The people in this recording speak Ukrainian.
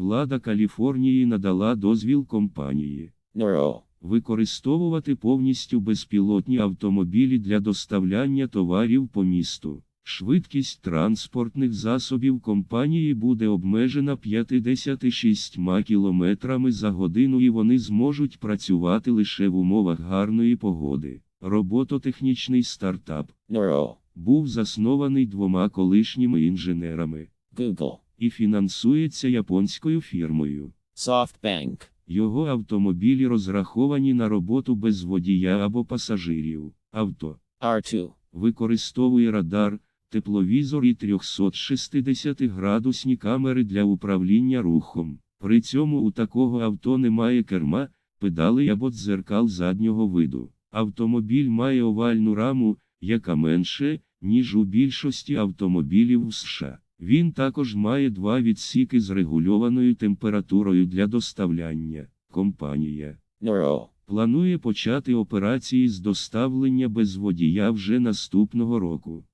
Влада Каліфорнії надала дозвіл компанії Neuro. використовувати повністю безпілотні автомобілі для доставляння товарів по місту. Швидкість транспортних засобів компанії буде обмежена 56 км за годину і вони зможуть працювати лише в умовах гарної погоди. Робототехнічний стартап Neuro. був заснований двома колишніми інженерами Google. І фінансується японською фірмою. SoftBank. Його автомобілі розраховані на роботу без водія або пасажирів. Авто R2. використовує радар, тепловізор і 360-градусні камери для управління рухом. При цьому у такого авто немає керма, педалей або дзеркал заднього виду. Автомобіль має овальну раму, яка менше, ніж у більшості автомобілів в США. Він також має два відсіки з регульованою температурою для доставляння. Компанія Neuro. планує почати операції з доставлення без водія вже наступного року.